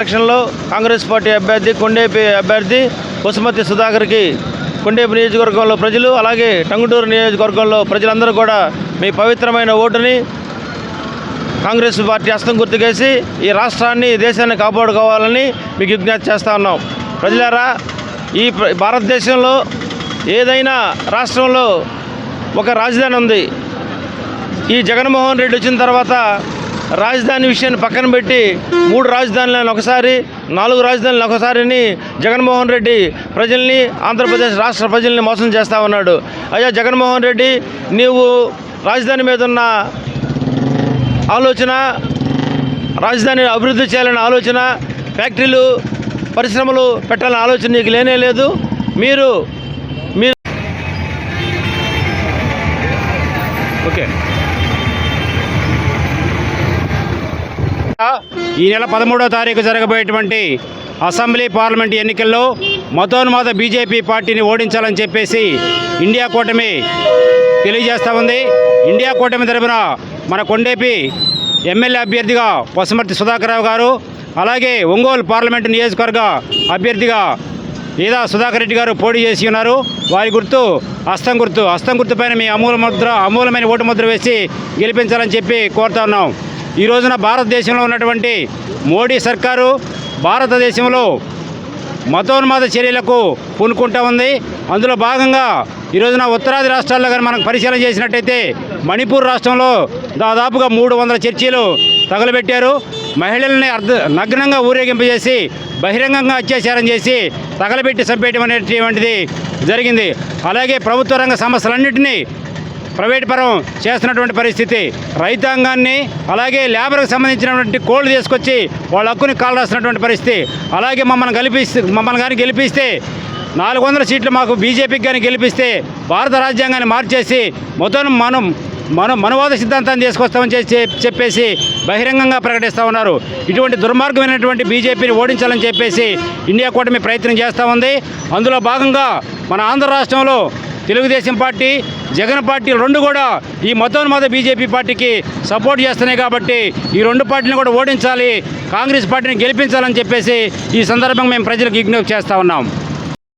ఎలక్షన్లో కాంగ్రెస్ పార్టీ అభ్యర్థి కొండేపి అభ్యర్థి కుసుమతి సుధాకర్కి కొండేపి నియోజకవర్గంలో ప్రజలు అలాగే టంగుటూరు నియోజకవర్గంలో ప్రజలందరూ కూడా మీ పవిత్రమైన ఓటుని కాంగ్రెస్ పార్టీ హస్తం గుర్తుకేసి ఈ రాష్ట్రాన్ని దేశాన్ని కాపాడుకోవాలని మీకు విజ్ఞప్తి చేస్తా ఉన్నాం. ప్రజలారా ఈ భారతదేశంలో ఏదైనా రాష్ట్రంలో ఒక రాజధాని ఉంది. ఈ జగన్మోహన్ రెడ్డి వచ్చిన తర్వాత రాజధాని విషయాన్ని పక్కన పెట్టి మూడు రాజధానులను ఒకసారి నాలుగు రాజధానులను ఒకసారిని జగన్మోహన్ రెడ్డి ప్రజల్ని ఆంధ్రప్రదేశ్ రాష్ట్ర ప్రజల్ని మోసం చేస్తా ఉన్నాడు. అయ్యా జగన్మోహన్ రెడ్డి నీవు రాజధాని మీద ఉన్న ఆలోచన రాజధాని అభివృద్ధి చేయాలనే ఆలోచన ఫ్యాక్టరీలు పరిశ్రమలు పెట్టాలనే ఆలోచన నీకు లేనే లేదు. మీరు మీరు ఓకే. ఈ నెల పదమూడో తారీఖు జరగబోయేటువంటి అసెంబ్లీ పార్లమెంట్ ఎన్నికల్లో మతోన్మాద బీజేపీ పార్టీని ఓడించాలని చెప్పేసి ఇండియా కూటమి తెలియజేస్తూ ఉంది. ఇండియా కూటమి తరఫున మన కొండేపి ఎమ్మెల్యే అభ్యర్థిగా పసుమర్తి సుధాకర్రావు గారు అలాగే ఒంగోలు పార్లమెంటు నియోజకవర్గ అభ్యర్థిగా ఈదా సుధాకర్ రెడ్డి గారు పోటీ చేసి ఉన్నారు. వారి గుర్తు హస్తం గుర్తు. హస్తం గుర్తు పైన మీ అమూల ముద్ర అమూలమైన ఓటు ముద్ర వేసి గెలిపించాలని చెప్పి కోరుతా ఉన్నాం. ఈ రోజున భారతదేశంలో ఉన్నటువంటి మోడీ సర్కారు భారతదేశంలో మతోన్మాద చర్యలకు పూనుకుంటా ఉంది. అందులో భాగంగా ఈ రోజున ఉత్తరాది రాష్ట్రాల్లో కానీ మనం పరిశీలన చేసినట్టయితే మణిపూర్ రాష్ట్రంలో దాదాపుగా మూడు వందల చర్చీలు తగలబెట్టారు. మహిళల్ని అర్ధ నగ్నంగా ఊరేగింపజేసి బహిరంగంగా అత్యాచారం చేసి తగలబెట్టి చంపేయటం అనేటువంటిది జరిగింది. అలాగే ప్రభుత్వ రంగ సంస్థలన్నింటినీ ప్రైవేట్ పరం చేస్తున్నటువంటి పరిస్థితి. రైతాంగాన్ని అలాగే లేబర్కి సంబంధించినటువంటి కోళ్ళు తీసుకొచ్చి వాళ్ళ హక్కుని కాలు పరిస్థితి. అలాగే మమ్మల్ని గెలిపిస్తే మమ్మల్ని కానీ గెలిపిస్తే నాలుగు వందల సీట్లు మాకు బీజేపీకి కానీ గెలిపిస్తే భారత రాజ్యాంగాన్ని మార్చేసి మొత్తం మనం మన మనవాద సిద్ధాంతాన్ని తీసుకొస్తామని చెప్పేసి బహిరంగంగా ప్రకటిస్తూ ఉన్నారు. ఇటువంటి దుర్మార్గమైనటువంటి బీజేపీని ఓడించాలని చెప్పేసి ఇండియా కూటమి ప్రయత్నం చేస్తూ ఉంది. అందులో భాగంగా మన ఆంధ్ర రాష్ట్రంలో తెలుగుదేశం పార్టీ జగన్ పార్టీ రెండు కూడా ఈ మతోన్మత బీజేపీ పార్టీకి సపోర్ట్ చేస్తున్నాయి కాబట్టి ఈ రెండు పార్టీని కూడా ఓడించాలి కాంగ్రెస్ పార్టీని గెలిపించాలని చెప్పేసి ఈ సందర్భంగా మేము ప్రజలకు విజ్ఞప్తి చేస్తూ ఉన్నాం.